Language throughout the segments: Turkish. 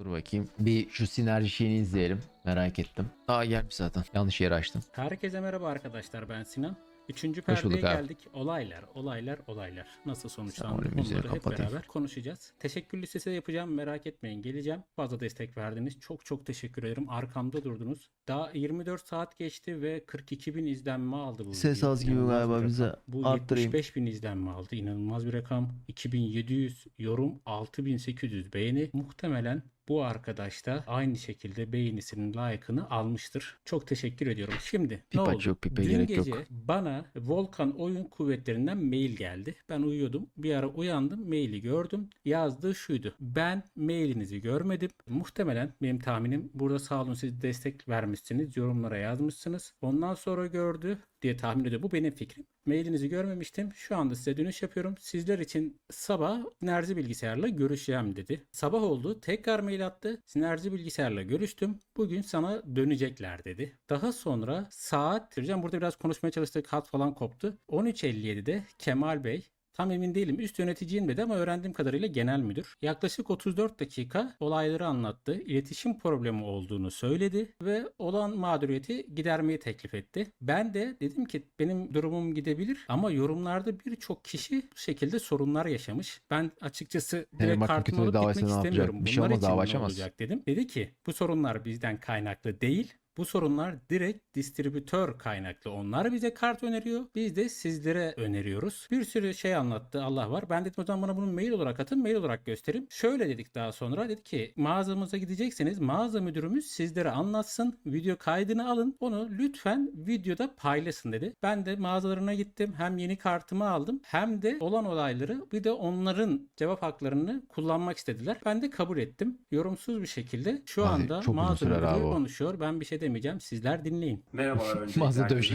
Dur bakayım. Bir şu sinerji şeyini izleyelim. Merak ettim. Aa gelmiş zaten. Yanlış yeri açtım. Herkese merhaba arkadaşlar ben Sinan. Üçüncü Hoş perdeye bulduk abi. geldik. Olaylar, olaylar, olaylar. Nasıl sonuçlandı Tamam, müziği onları hep kapatayım. beraber konuşacağız. Teşekkür listesi de yapacağım merak etmeyin geleceğim. Fazla destek verdiniz. Çok çok teşekkür ederim. Arkamda durdunuz. Daha 24 saat geçti ve 42 bin izlenme aldı bu Ses video. az gibi İnanılmaz galiba bir bize rakam. Bu arttırayım. 75 bin izlenme aldı. İnanılmaz bir rakam. 2700 yorum, 6800 beğeni. Muhtemelen bu arkadaş da aynı şekilde beğenisinin layıkını almıştır. Çok teşekkür ediyorum. Şimdi ne oldu? yok, pipa Dün gerek gece yok. bana Volkan Oyun Kuvvetlerinden mail geldi. Ben uyuyordum. Bir ara uyandım. Maili gördüm. Yazdığı şuydu. Ben mailinizi görmedim. Muhtemelen benim tahminim burada sağ olun siz destek vermişsiniz. Yorumlara yazmışsınız. Ondan sonra gördü diye tahmin ediyor. Bu benim fikrim. Mailinizi görmemiştim. Şu anda size dönüş yapıyorum. Sizler için sabah Sinerji Bilgisayar'la görüşeceğim dedi. Sabah oldu. Tekrar mail attı. Sinerji Bilgisayar'la görüştüm. Bugün sana dönecekler dedi. Daha sonra saat, burada biraz konuşmaya çalıştık. Hat falan koptu. 13.57'de Kemal Bey Tam emin değilim. Üst yöneticiyim dedi ama öğrendiğim kadarıyla genel müdür. Yaklaşık 34 dakika olayları anlattı. İletişim problemi olduğunu söyledi ve olan mağduriyeti gidermeyi teklif etti. Ben de dedim ki benim durumum gidebilir ama yorumlarda birçok kişi bu şekilde sorunlar yaşamış. Ben açıkçası direkt kartımı alıp gitmek istemiyorum. Bir şey olmaz, için ne olacak dedim. Dedi ki bu sorunlar bizden kaynaklı değil. Bu sorunlar direkt distribütör kaynaklı. Onlar bize kart öneriyor. Biz de sizlere öneriyoruz. Bir sürü şey anlattı Allah var. Ben dedim o zaman bana bunu mail olarak atın. Mail olarak göstereyim. Şöyle dedik daha sonra. Dedi ki mağazamıza gidecekseniz mağaza müdürümüz sizlere anlatsın. Video kaydını alın. Onu lütfen videoda paylaşın dedi. Ben de mağazalarına gittim. Hem yeni kartımı aldım. Hem de olan olayları bir de onların cevap haklarını kullanmak istediler. Ben de kabul ettim. Yorumsuz bir şekilde şu Abi, anda mağaza müdürü konuşuyor. Ben bir şey demeyeceğim. Sizler dinleyin. Merhabalar öncelikle.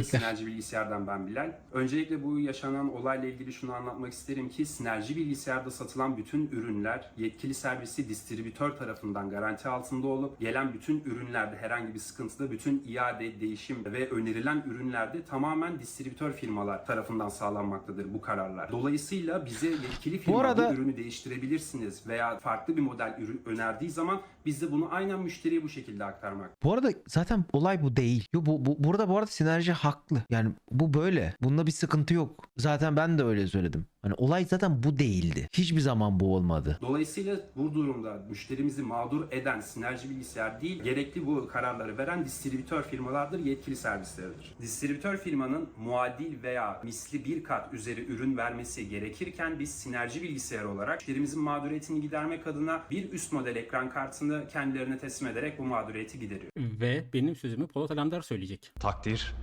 Sinerji Bilgisayar'dan ben Bilal. Öncelikle bu yaşanan olayla ilgili şunu anlatmak isterim ki Sinerji Bilgisayar'da satılan bütün ürünler yetkili servisi distribütör tarafından garanti altında olup gelen bütün ürünlerde herhangi bir sıkıntıda bütün iade, değişim ve önerilen ürünlerde tamamen distribütör firmalar tarafından sağlanmaktadır bu kararlar. Dolayısıyla bize yetkili firma bu, arada- ürünü değiştirebilirsiniz veya farklı bir model ürün önerdiği zaman biz de bunu aynen müşteriye bu şekilde aktarmak Bu arada zaten olay bu değil. Yo, bu, bu, burada bu arada sinerji haklı. Yani bu böyle. Bunda bir sıkıntı yok. Zaten ben de öyle söyledim. Hani olay zaten bu değildi. Hiçbir zaman bu olmadı. Dolayısıyla bu durumda müşterimizi mağdur eden sinerji bilgisayar değil, gerekli bu kararları veren distribütör firmalardır, yetkili servisleridir. Distribütör firmanın muadil veya misli bir kat üzeri ürün vermesi gerekirken biz sinerji bilgisayar olarak müşterimizin mağduriyetini gidermek adına bir üst model ekran kartını kendilerine teslim ederek bu mağduriyeti gideriyor. Ve benim sözümü Polat Alemdar söyleyecek. Takdir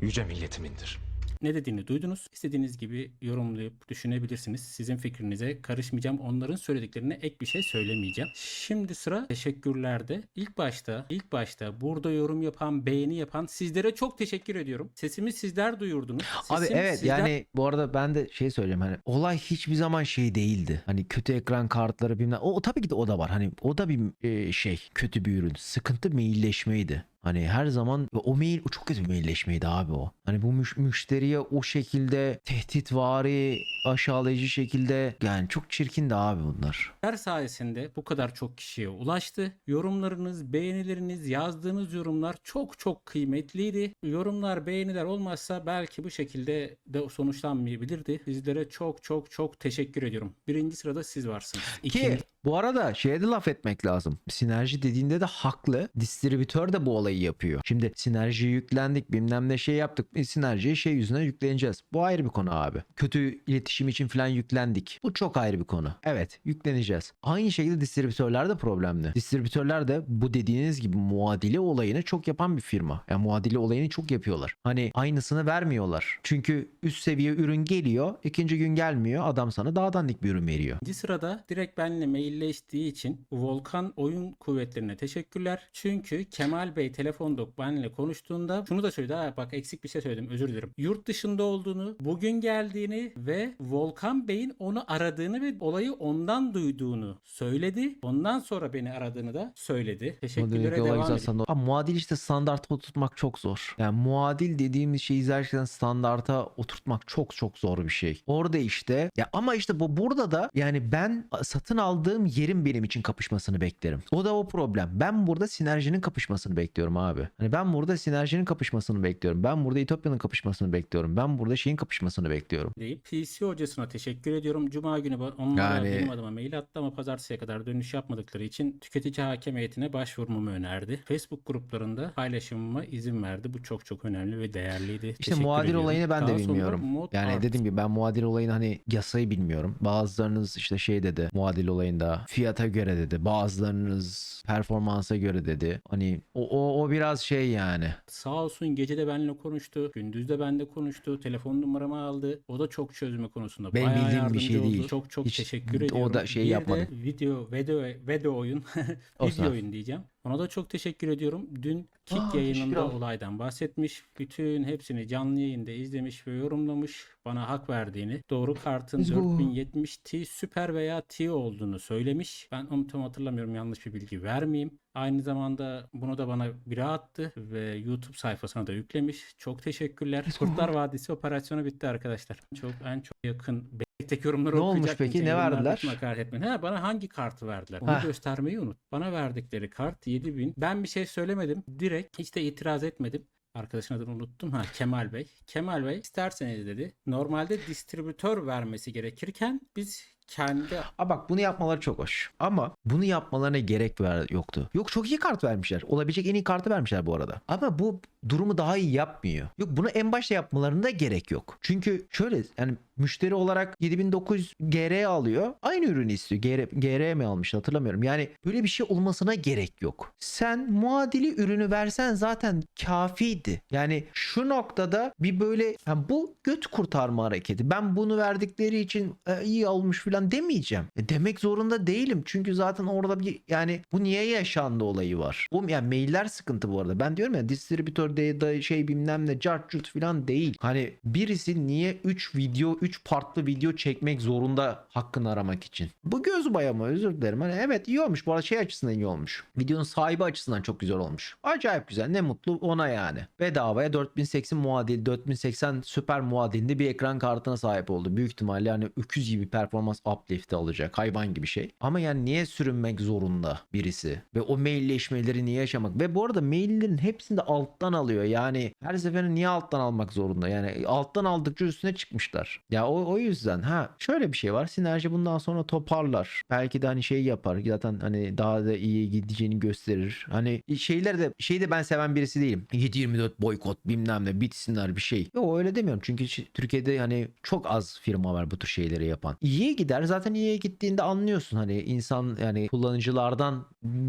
yüce milletimindir. Ne dediğini duydunuz. İstediğiniz gibi yorumlayıp düşünebilirsiniz. Sizin fikrinize karışmayacağım. Onların söylediklerine ek bir şey söylemeyeceğim. Şimdi sıra teşekkürlerde. İlk başta, ilk başta burada yorum yapan, beğeni yapan sizlere çok teşekkür ediyorum. Sesimi sizler duyurdunuz. Abi Sesim evet sizler- yani bu arada ben de şey söyleyeceğim hani olay hiçbir zaman şey değildi. Hani kötü ekran kartları bilmem. O, o tabii ki de o da var. Hani o da bir e, şey kötü bir ürün. Sıkıntı mailleşmeydi. Hani her zaman o mail o çok kötü bir mailleşmeydi abi o. Hani bu müş- müşteriye o şekilde tehditvari aşağılayıcı şekilde yani çok çirkindi abi bunlar. Her sayesinde bu kadar çok kişiye ulaştı. Yorumlarınız, beğenileriniz, yazdığınız yorumlar çok çok kıymetliydi. Yorumlar, beğeniler olmazsa belki bu şekilde de sonuçlanmayabilirdi. Sizlere çok çok çok teşekkür ediyorum. Birinci sırada siz varsınız. Ki İkinci, bu arada şeye de laf etmek lazım. Sinerji dediğinde de haklı. Distribütör de bu olayı yapıyor. Şimdi sinerjiye yüklendik bilmem ne şey yaptık. Biz sinerjiye şey yüzüne yükleneceğiz. Bu ayrı bir konu abi. Kötü iletişim için falan yüklendik. Bu çok ayrı bir konu. Evet yükleneceğiz. Aynı şekilde distribütörler de problemli. Distribütörler de bu dediğiniz gibi muadili olayını çok yapan bir firma. Yani muadili olayını çok yapıyorlar. Hani aynısını vermiyorlar. Çünkü üst seviye ürün geliyor. ikinci gün gelmiyor. Adam sana daha dandik bir ürün veriyor. İkinci sırada direkt benimle mailleştiği için Volkan Oyun Kuvvetlerine teşekkürler. Çünkü Kemal Bey telefonda benimle konuştuğunda şunu da söyledi. Ha, bak eksik bir şey söyledim özür dilerim. Yurt dışında olduğunu, bugün geldiğini ve Volkan Bey'in onu aradığını ve olayı ondan duyduğunu söyledi. Ondan sonra beni aradığını da söyledi. Teşekkürlere devam güzel edin. standart. Ama muadil işte standarta oturtmak çok zor. Yani muadil dediğimiz şeyi gerçekten standarta oturtmak çok çok zor bir şey. Orada işte ya ama işte bu burada da yani ben satın aldığım yerin benim için kapışmasını beklerim. O da o problem. Ben burada sinerjinin kapışmasını bekliyorum abi. Hani ben burada sinerjinin kapışmasını bekliyorum. Ben burada İtopya'nın kapışmasını bekliyorum. Ben burada şeyin kapışmasını bekliyorum. deyip PC hocasına teşekkür ediyorum. Cuma günü onlara Yani- benim adıma mail attı ama pazartesiye kadar dönüş yapmadıkları için tüketici hakem heyetine başvurmamı önerdi. Facebook gruplarında paylaşımıma izin verdi. Bu çok çok önemli ve değerliydi. İşte Teşekkür muadil ediyorum. olayını ben Daha de bilmiyorum. Yani art. dediğim gibi ben muadil olayını hani yasayı bilmiyorum. Bazılarınız işte şey dedi muadil olayında fiyata göre dedi. Bazılarınız performansa göre dedi. Hani o, o, o biraz şey yani. Sağ olsun gece de benimle konuştu. Gündüz de benimle konuştu. Telefon numaramı aldı. O da çok çözme konusunda Benim bayağı bildiğim bir yardımcı şey oldu. değil. Çok çok Hiç teşekkür o ediyorum. da şey Bir de yapmadı. video, video, video oyun. O video oyun diyeceğim. Ona da çok teşekkür ediyorum. Dün Kick Aa, yayınında olaydan bahsetmiş. Bütün hepsini canlı yayında izlemiş ve yorumlamış. Bana hak verdiğini. Doğru kartın Let's go. 4070 Ti Super veya Ti olduğunu söylemiş. Ben onu tam hatırlamıyorum. Yanlış bir bilgi vermeyeyim. Aynı zamanda bunu da bana biri attı ve YouTube sayfasına da yüklemiş. Çok teşekkürler. Kurtlar Vadisi operasyonu bitti arkadaşlar. Çok en çok yakın Bektek yorumları Ne olmuş okuyacaktım. peki? Seni Ne verdiler? hakaret. Ha, bana hangi kartı verdiler? Onu Heh. göstermeyi unut. Bana verdikleri kart 7000. Ben bir şey söylemedim. Direkt hiç de itiraz etmedim. Arkadaşın adını unuttum. Ha Kemal Bey. Kemal Bey isterseniz dedi. Normalde distribütör vermesi gerekirken biz kendi Aa bak bunu yapmaları çok hoş. Ama bunu yapmalarına gerek ver, yoktu. Yok çok iyi kart vermişler. Olabilecek en iyi kartı vermişler bu arada. Ama bu durumu daha iyi yapmıyor. Yok bunu en başta yapmalarına gerek yok. Çünkü şöyle yani müşteri olarak 7900 GR alıyor. Aynı ürünü istiyor. GR, GR mi almış hatırlamıyorum. Yani böyle bir şey olmasına gerek yok. Sen muadili ürünü versen zaten kafiydi. Yani şu noktada bir böyle yani bu göt kurtarma hareketi. Ben bunu verdikleri için e, iyi olmuş falan demeyeceğim. E, demek zorunda değilim. Çünkü zaten orada bir yani bu niye yaşandı olayı var. Bu yani mailler sıkıntı bu arada. Ben diyorum ya distribütör de, şey bilmem ne cart curt falan değil. Hani birisi niye 3 video 3 partlı video çekmek zorunda hakkını aramak için. Bu göz bayama özür dilerim. Hani evet iyi olmuş. Bu arada şey açısından iyi olmuş. Videonun sahibi açısından çok güzel olmuş. Acayip güzel. Ne mutlu ona yani. Bedavaya 4080 muadil 4080 süper muadilinde bir ekran kartına sahip oldu. Büyük ihtimalle hani öküz gibi performans uplift'i alacak. Hayvan gibi şey. Ama yani niye sürünmek zorunda birisi? Ve o mailleşmeleri niye yaşamak? Ve bu arada maillerin hepsini de alttan alıyor. Yani her seferinde niye alttan almak zorunda? Yani alttan aldıkça üstüne çıkmışlar. Ya o, o yüzden ha şöyle bir şey var. Sinerji bundan sonra toparlar. Belki de hani şey yapar. Zaten hani daha da iyi gideceğini gösterir. Hani şeyler de şeyi de ben seven birisi değilim. 7-24 boykot bilmem ne bitsinler bir şey. Yok öyle demiyorum. Çünkü Türkiye'de hani çok az firma var bu tür şeyleri yapan. İyiye gider. Zaten iyiye gittiğinde anlıyorsun hani insan yani kullanıcılardan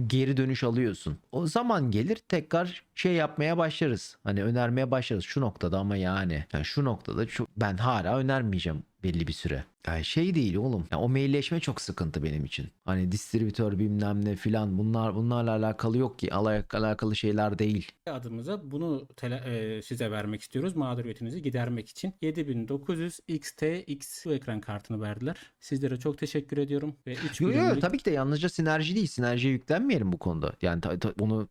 geri dönüş alıyorsun. O zaman gelir tekrar şey yapmaya başlarız. Hani önermeye başlarız şu noktada ama yani. Yani şu noktada çok, ben hala önermeyeceğim belli bir süre. Yani şey değil oğlum. Yani o mailleşme çok sıkıntı benim için. Hani distribütör bilmem ne filan bunlar bunlarla alakalı yok ki. Ala- alakalı şeyler değil. adımıza bunu tele- e, size vermek istiyoruz. Mağduriyetinizi gidermek için 7900 XTX bu ekran kartını verdiler. Sizlere çok teşekkür ediyorum. Ve 3 Yo, yo, tabii ki de yalnızca sinerji değil. Sinerjiye yüklenmeyelim bu konuda. Yani ta- ta- onu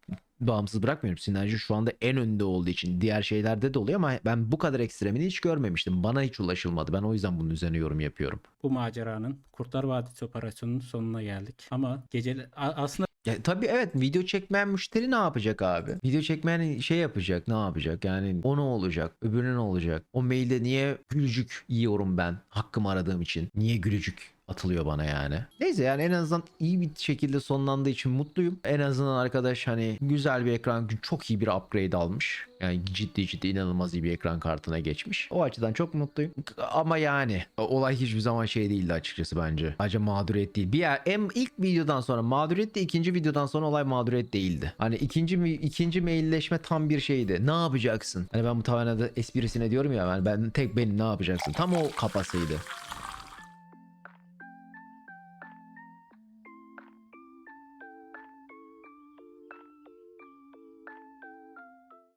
bağımsız bırakmıyorum. Sinerji şu anda en önde olduğu için diğer şeylerde de oluyor ama ben bu kadar ekstremini hiç görmemiştim. Bana hiç ulaşılmadı. Ben o yüzden bunun üzerine yorum yapıyorum. bu maceranın Kurtlar Vadisi operasyonunun sonuna geldik. Ama gece aslında Ya tabii evet video çekmeyen müşteri ne yapacak abi? Video çekmeyen şey yapacak ne yapacak? Yani o ne olacak? Öbürü ne olacak? O mailde niye gülücük yiyorum ben hakkımı aradığım için? Niye gülücük atılıyor bana yani? Neyse yani en azından iyi bir şekilde sonlandığı için mutluyum. En azından arkadaş hani güzel bir ekran çok iyi bir upgrade almış. Yani ciddi ciddi inanılmaz iyi bir ekran kartına geçmiş. O açıdan çok mutluyum. Ama yani olay hiçbir zaman şey değildi açıkçası bence. Acı mağduriyet değil. Bir yer hem ilk videodan sonra mağduriyet de ikinci videodan sonra olay mağduriyet değildi. Hani ikinci ikinci mailleşme tam bir şeydi. Ne yapacaksın? Hani ben bu tavana da esprisine diyorum ya yani ben tek benim ne yapacaksın? Tam o kafasıydı.